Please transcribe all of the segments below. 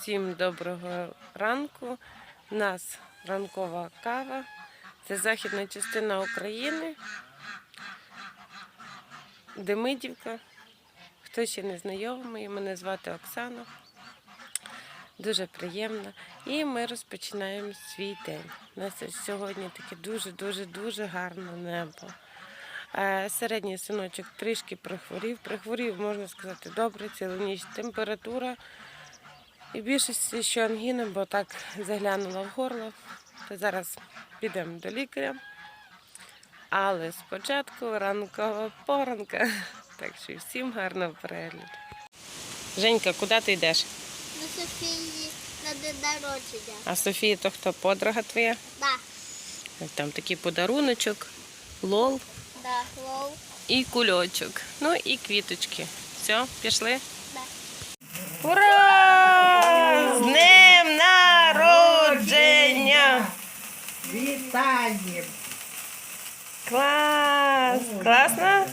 Всім доброго ранку. У нас ранкова кава. Це західна частина України. Демидівка. Хто ще не знайомий, мене звати Оксана. Дуже приємно. І ми розпочинаємо свій день. У нас сьогодні таке дуже-дуже дуже гарне небо. Е, Середній синочок трішки прихворів. Прихворів, можна сказати, добре, цілу ніч температура. І більшості, що ангіна, бо так заглянула в горло. То зараз підемо до лікаря. Але спочатку ранкова поранка. Так що всім гарного перегляду. Женька, куди ти йдеш? На Софії на день народження. А Софія, то хто подруга твоя? Да, Там такий подаруночок, лол да, лол. і кульочок. Ну і квіточки. Все, пішли? Ура! З днем народження! Вітаємо! Клас! Класно?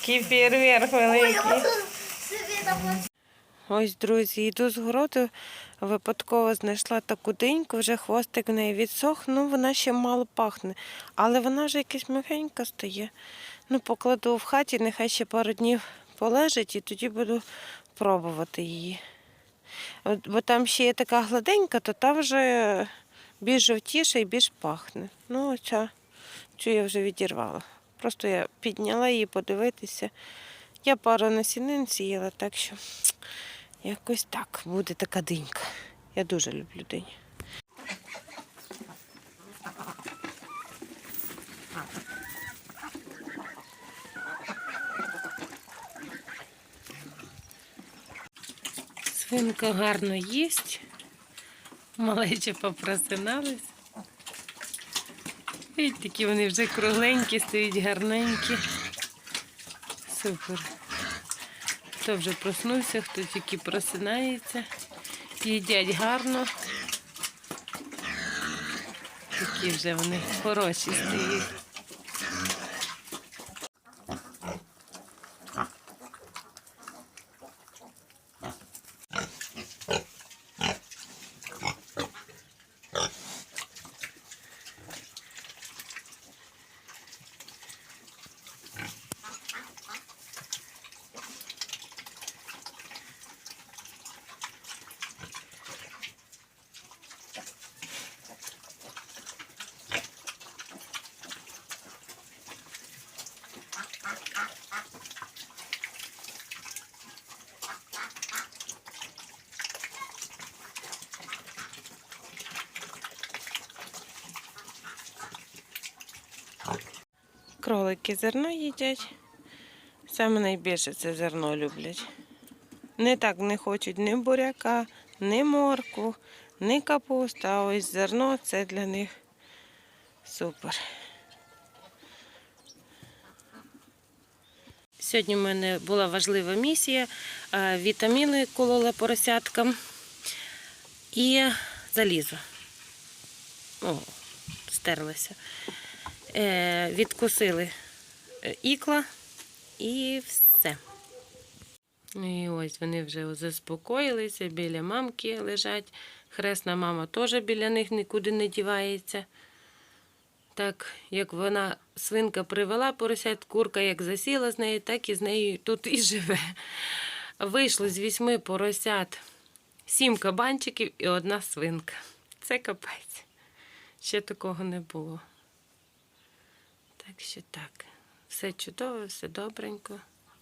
Який фейерверк великий. Ось, друзі, йду з городу, випадково знайшла таку диньку, вже хвостик в неї відсох, ну вона ще мало пахне, але вона вже якась м'якенька стає. Ну, покладу в хаті, нехай ще пару днів полежить і тоді буду пробувати її. Бо там ще є така гладенька, то та вже більш жовтіша і більш пахне. Ну, оця, цю я вже відірвала. Просто я підняла її подивитися. Я пару насінин сіяла, так що якось так буде така динька. Я дуже люблю динь. Свинка гарно їсть. Малечі попросинались. І такі вони вже кругленькі, стоять гарненькі. Супер. Хто вже проснувся, хто тільки просинається. Їдять гарно. Такі вже вони хороші стоять. Кролики зерно їдять. Саме найбільше це зерно люблять. Не так не хочуть ні буряка, ні морку, ні капуста, а ось зерно це для них супер. Сьогодні в мене була важлива місія. Е, Вітаміни колола поросяткам і залізо. О, стерлися. Е, Відкусили е, ікла і все. І ось вони вже заспокоїлися, біля мамки лежать. Хресна мама теж біля них нікуди не дівається. Так, як вона свинка привела поросят, курка як засіла з нею, так і з нею тут і живе. Вийшло з вісьми поросят сім кабанчиків і одна свинка. Це капець. Ще такого не було. Так що так. Все чудово, все добренько.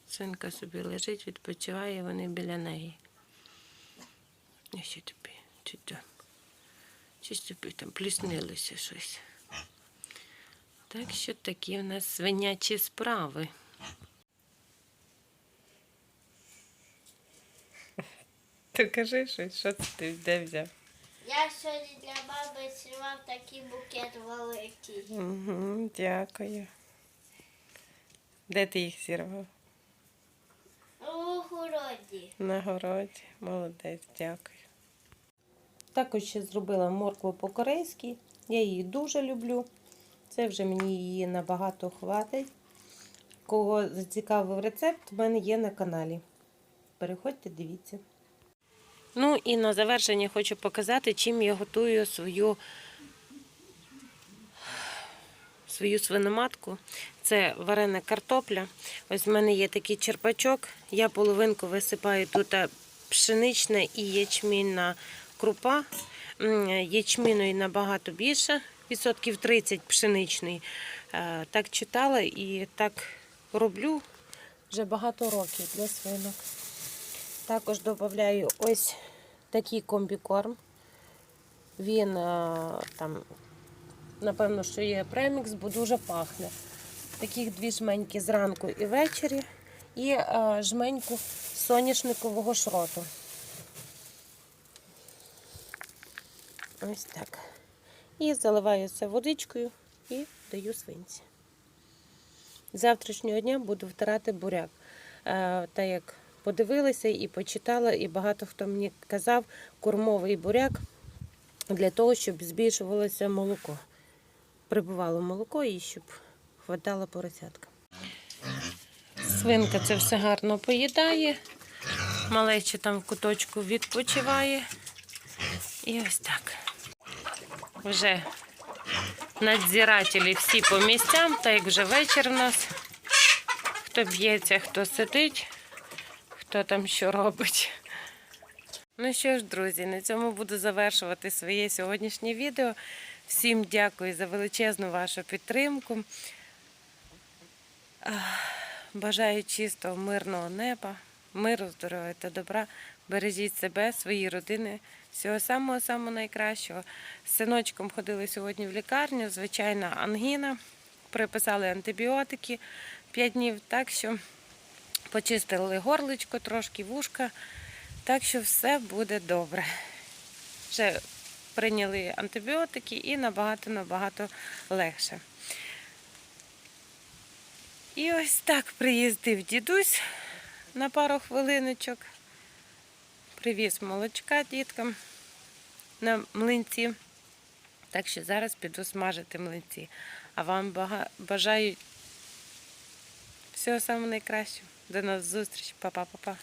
Свинка собі лежить, відпочиває, вони біля неї. І що тобі? Чи? Чи тобі там пліснилося щось? Так що такі в нас свинячі справи. То кажи щось, що ти де взяв? Я сьогодні для мами зірвав такий букет великий. Угу, дякую. Де ти їх зірвав? У городі. На городі. Молодець, дякую. Також ще зробила моркву по-корейськи. Я її дуже люблю. Це вже мені її набагато хватить. Кого зацікавив рецепт, в мене є на каналі. Переходьте, дивіться. Ну і на завершення хочу показати, чим я готую свою, свою свиноматку. Це варена картопля. Ось в мене є такий черпачок. Я половинку висипаю тут е, пшенична і ячмінна крупа. Ячміної набагато більше, відсотків 30 пшеничний. Е, Так читала і так роблю вже багато років для свинок. Також додаю ось такий комбікорм. Він е, там, напевно, що є премікс, бо дуже пахне. Таких дві жменьки зранку і ввечері, і е, жменьку соняшникового шроту. Ось так. І заливаю це водичкою і даю свинці. З Завтрашнього дня буду втирати буряк. Е, Та як подивилася і почитала, і багато хто мені казав кормовий буряк для того, щоб збільшувалося молоко. Прибувало молоко і щоб хватало поросятка. Свинка це все гарно поїдає. Малече там в куточку відпочиває. І ось так. Вже надзирателі всі по місцям, так як вже вечір у нас. Хто б'ється, хто сидить, хто там що робить. Ну що ж, друзі, на цьому буду завершувати своє сьогоднішнє відео. Всім дякую за величезну вашу підтримку. Бажаю чистого, мирного неба, миру, здоров'я та добра. Бережіть себе, свої родини. Всього самого-самого найкращого. З синочком ходили сьогодні в лікарню, звичайна ангіна. Приписали антибіотики 5 днів, так що почистили горличко, трошки вушка. Так що все буде добре. Вже прийняли антибіотики і набагато-набагато легше. І ось так приїздив дідусь на пару хвилиночок. Привіз молочка діткам на млинці. Так що зараз піду смажити млинці. А вам бажаю всього самого найкращого. До нас зустріч. Па-па-па-па.